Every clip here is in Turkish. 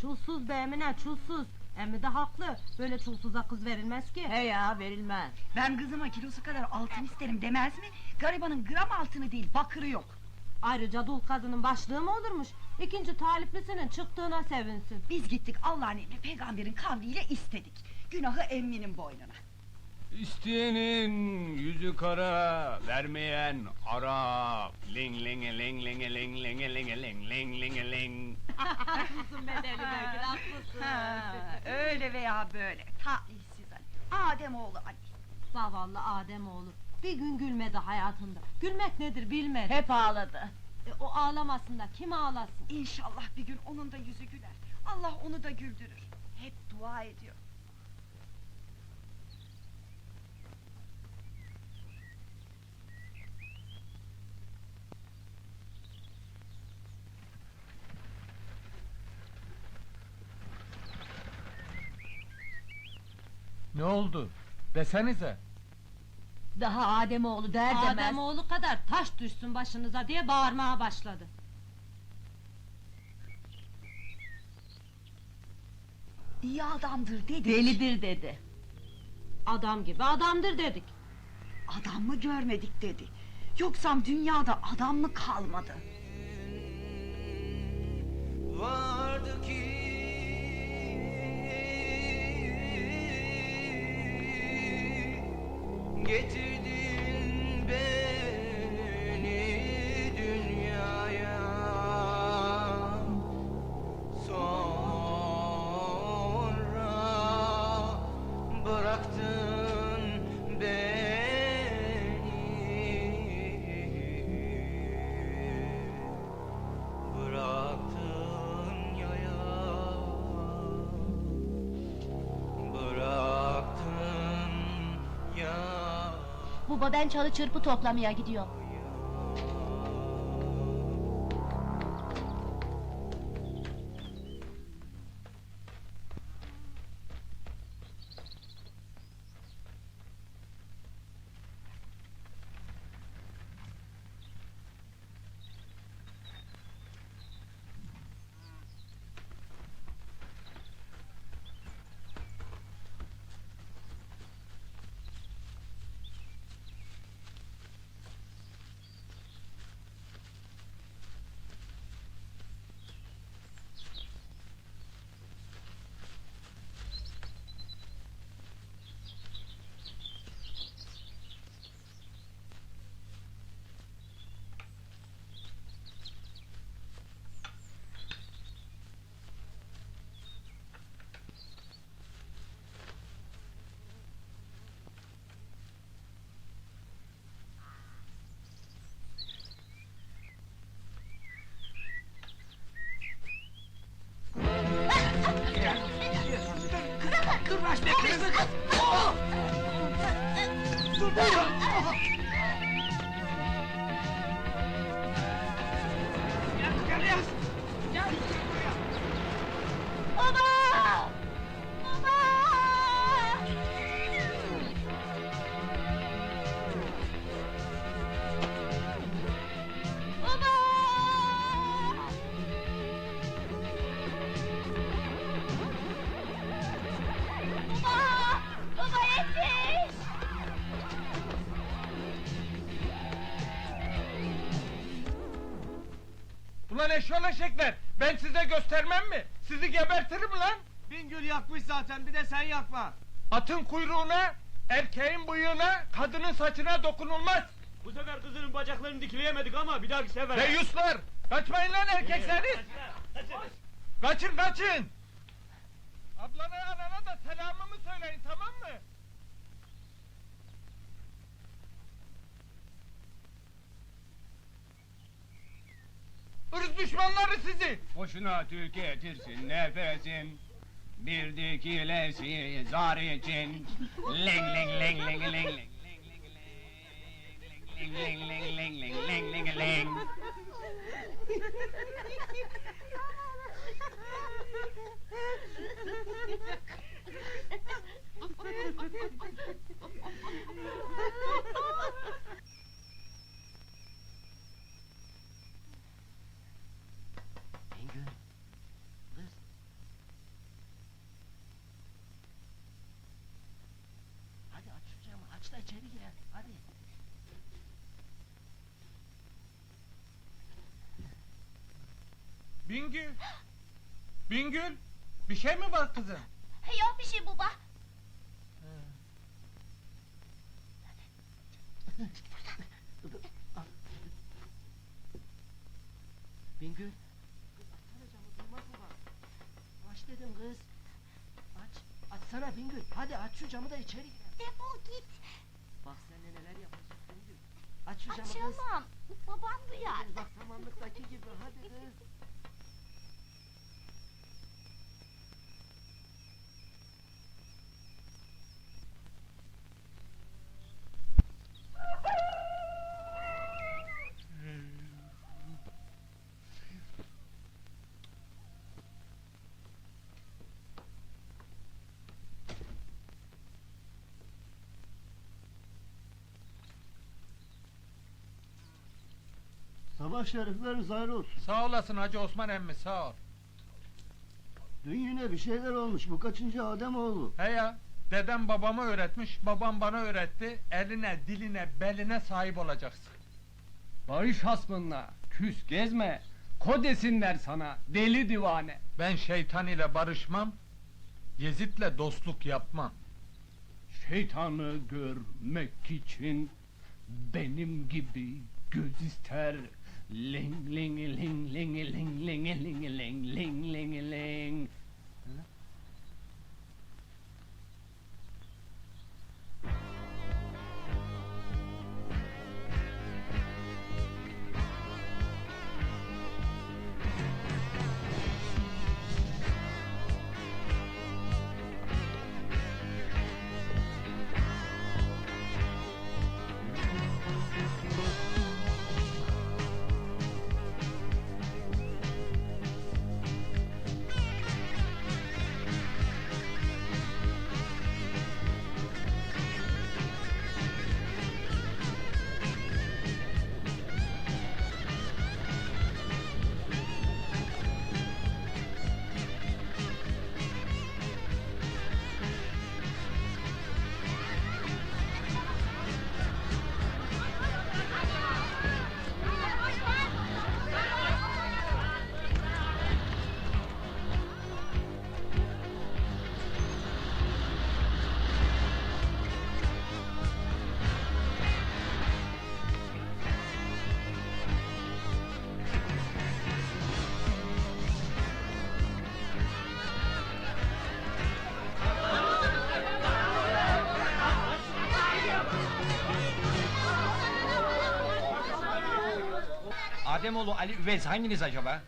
Çulsuz be Emine çulsuz. Emmi de haklı. Böyle çulsuza kız verilmez ki. He ya verilmez. Ben kızıma kilosu kadar altın isterim demez mi? Garibanın gram altını değil bakırı yok. Ayrıca dul kadının başlığı mı olurmuş? İkinci taliplisinin çıktığına sevinsin. Biz gittik Allah'ın emri peygamberin kavliyle istedik. Günahı emminin boynuna. İsteyenin yüzü kara, vermeyen Arap. Ling ling ling ling ling ling ling ling ling ling ling. haklısın bedeli Begül haklısın. Ha, öyle veya böyle talihsiz Ali. Ademoğlu Ali. Zavallı Ademoğlu. Bir gün gülmedi hayatında. Gülmek nedir bilmedi. Hep ağladı. E, o ağlamasın da kim ağlasın? İnşallah bir gün onun da yüzü güler. Allah onu da güldürür. Hep dua ediyor. Ne oldu? Desenize. Daha Ademoğlu der demez. Ademoğlu kadar taş düşsün başınıza diye bağırmaya başladı. İyi adamdır dedi. Delidir dedi. Adam gibi adamdır dedik. Adam mı görmedik dedi. Yoksam dünyada adam mı kalmadı? vardı ki getirdin beni Baba ben çalı çırpı toplamaya gidiyorum. Ulan eşyol eşekler! Ben size göstermem mi? Sizi gebertirim lan! Bingöl yakmış zaten bir de sen yakma. Atın kuyruğuna, erkeğin bıyığına, kadının saçına dokunulmaz! Bu sefer kızının bacaklarını dikleyemedik ama bir dahaki sefer. Deyyuslar! Kaçmayın lan erkekseniz! Kaçın kaçın! Ablana anana da selamımı söyleyin tamam mı? Düşmanları sizi! Boşuna tüketirsin nefesin. Bir dikilesi zar için. Ling ling ling ling ling ling. Ling ling ling ling ling ling ling ling. Bengül, kız, da içeri gir hadi. Bingül. Bingül. Bir şey mi var kızım? Yok bir şey baba. Bingül. Kız açsana camı duymaz mı bak? Aç dedim kız. Aç. Açsana Bingül. Hadi aç şu camı da içeri gir. Defol git. Bak sen de neler yapacak Bingül. Aç şu camı kız. Açamam. Babam duyar. Bak samanlıktaki gibi hadi kız. Sabah şerifleriniz hayır olsun. Sağ olasın Hacı Osman emmi sağ ol. Dün yine bir şeyler olmuş. Bu kaçıncı Ademoğlu? He ya. Dedem babamı öğretmiş, babam bana öğretti. Eline, diline, beline sahip olacaksın. Barış hasmınla, küs gezme. Ko desinler sana, deli divane. Ben şeytan ile barışmam, Yezid'le dostluk yapmam. Şeytanı görmek için benim gibi göz ister. Ling ling ling ling ling ling ling ling ling ling ling. Ademoğlu Ali Üvez hanginiz acaba?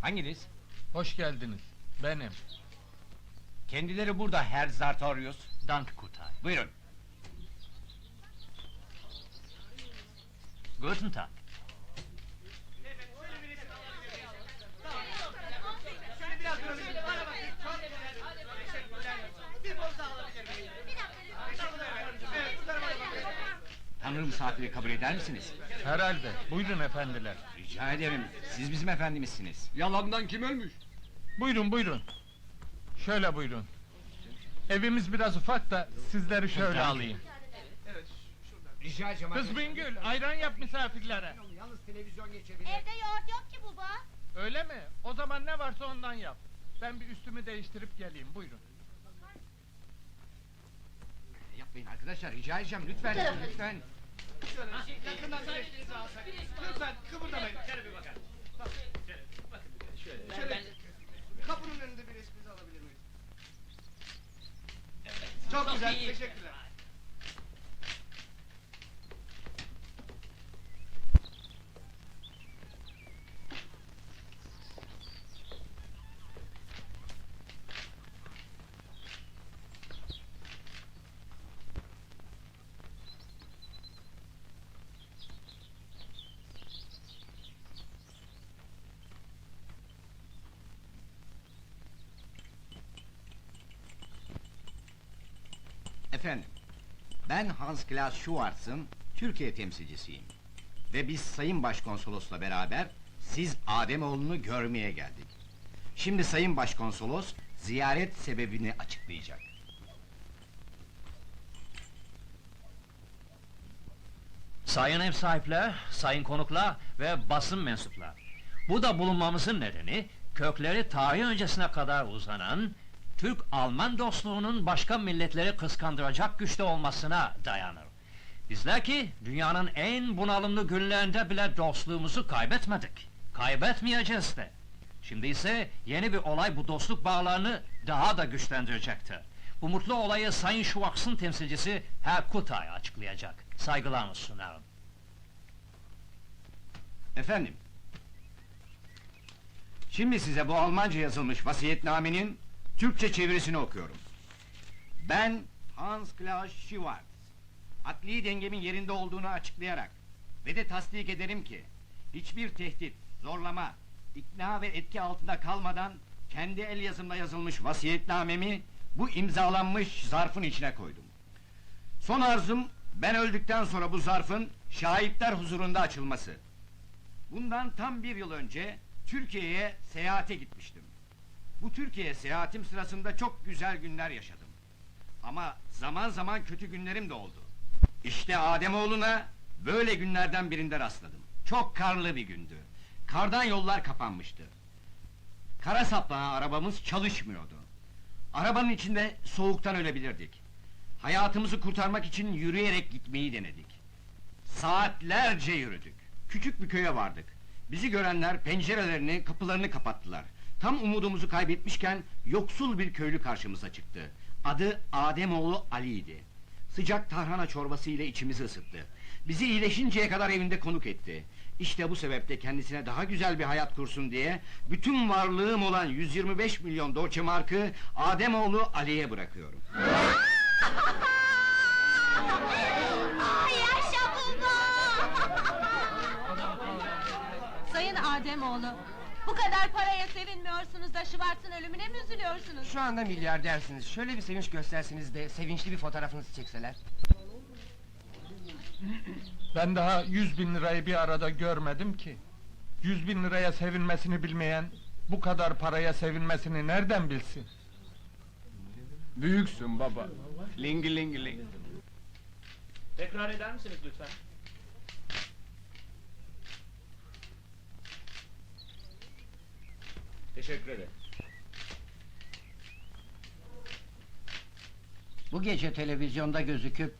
Hanginiz? Hoş geldiniz. Benim. Kendileri burada Herr Sartorius. Dank Kutay. Buyurun. Guten Tag. Tanrı misafiri kabul eder misiniz? Herhalde. Buyurun efendiler. Rica ederim. Siz bizim efendimizsiniz. Yalandan kim ölmüş? Buyurun buyurun. Şöyle buyurun. Evimiz biraz ufak da sizleri şöyle alayım. Rica edeceğim. Kız Bingül ayran yap misafirlere. Yalnız televizyon geçebilir. Evde yoğurt yok ki baba. Öyle mi? O zaman ne varsa ondan yap. Ben bir üstümü değiştirip geleyim buyurun. Yapmayın arkadaşlar rica edeceğim lütfen lütfen. Şöyle yakından bir alsak. Lütfen kıpırdamayın. Şöyle bir bakar. Bak. Şöyle bakın. Şöyle. Şöyle. Kapının önünde bir resminizi alabilir miyiz? Çok, güzel. Teşekkürler. Efendim, ben Hans Klaas Schwartz'ın Türkiye temsilcisiyim. Ve biz Sayın Başkonsolos'la beraber siz Ademoğlu'nu görmeye geldik. Şimdi Sayın Başkonsolos ziyaret sebebini açıklayacak. Sayın ev sahipler, sayın konuklar ve basın mensuplar. Bu da bulunmamızın nedeni, kökleri tarih öncesine kadar uzanan, Türk-Alman dostluğunun başka milletleri kıskandıracak güçte olmasına dayanır. Bizler ki, dünyanın en bunalımlı günlerinde bile dostluğumuzu kaybetmedik. Kaybetmeyeceğiz de. Şimdi ise yeni bir olay bu dostluk bağlarını daha da güçlendirecektir. Bu mutlu olayı Sayın Schwarz'ın temsilcisi Herr Kutay açıklayacak. Saygılarımı sunarım. Efendim. Şimdi size bu Almanca yazılmış vasiyetnamenin Türkçe çevirisini okuyorum. Ben Hans Klaus Schwarz. Akli dengemin yerinde olduğunu açıklayarak ve de tasdik ederim ki hiçbir tehdit, zorlama, ikna ve etki altında kalmadan kendi el yazımla yazılmış vasiyetnamemi bu imzalanmış zarfın içine koydum. Son arzum ben öldükten sonra bu zarfın şahitler huzurunda açılması. Bundan tam bir yıl önce Türkiye'ye seyahate gitmiştim. Bu Türkiye seyahatim sırasında çok güzel günler yaşadım. Ama zaman zaman kötü günlerim de oldu. İşte Ademoğlu'na böyle günlerden birinde rastladım. Çok karlı bir gündü. Kardan yollar kapanmıştı. Kara saplağı arabamız çalışmıyordu. Arabanın içinde soğuktan ölebilirdik. Hayatımızı kurtarmak için yürüyerek gitmeyi denedik. Saatlerce yürüdük. Küçük bir köye vardık. Bizi görenler pencerelerini, kapılarını kapattılar. Tam umudumuzu kaybetmişken yoksul bir köylü karşımıza çıktı. Adı Ademoğlu Ali'ydi. Sıcak tarhana çorbası ile içimizi ısıttı. Bizi iyileşinceye kadar evinde konuk etti. İşte bu sebeple kendisine daha güzel bir hayat kursun diye bütün varlığım olan 125 milyon Deutsche Mark'ı Ademoğlu Ali'ye bırakıyorum. Sayın Ademoğlu, bu kadar paraya sevinmiyorsunuz da Şıvart'ın ölümüne mi üzülüyorsunuz? Şu anda milyardersiniz. Şöyle bir sevinç gösterseniz de sevinçli bir fotoğrafınızı çekseler. Ben daha yüz bin lirayı bir arada görmedim ki. Yüz bin liraya sevinmesini bilmeyen, bu kadar paraya sevinmesini nereden bilsin? Büyüksün baba. Lingi lingi ling. Tekrar eder misiniz lütfen? Teşekkür ederim. Bu gece televizyonda gözüküp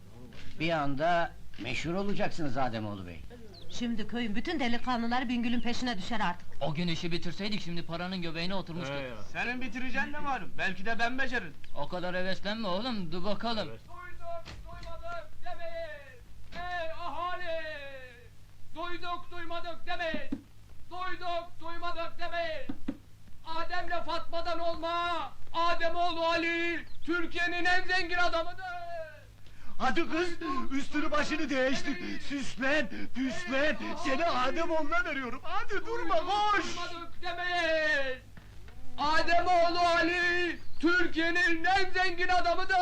bir anda meşhur olacaksınız Ademoğlu Bey. Şimdi köyün bütün delikanlıları Bingül'ün peşine düşer artık. O gün işi bitirseydik şimdi paranın göbeğine oturmuştuk. Senin bitireceksin de malum. Belki de ben beceririm. O kadar heveslenme oğlum, dur bakalım. Duyduk, duymadık demeyin! Ey ahali! Duyduk, duymadık demeyin! Duyduk, duymadık demeyin! Adem'le Fatma'dan olma! Ademoğlu Ali, Türkiye'nin en zengin adamıdır! Hadi kız üstünü başını değiştir. Süslen püslen. Seni Ademoğlu'na veriyorum. Hadi durma koş. Ademoğlu Ali, Türkiye'nin en zengin adamıdır!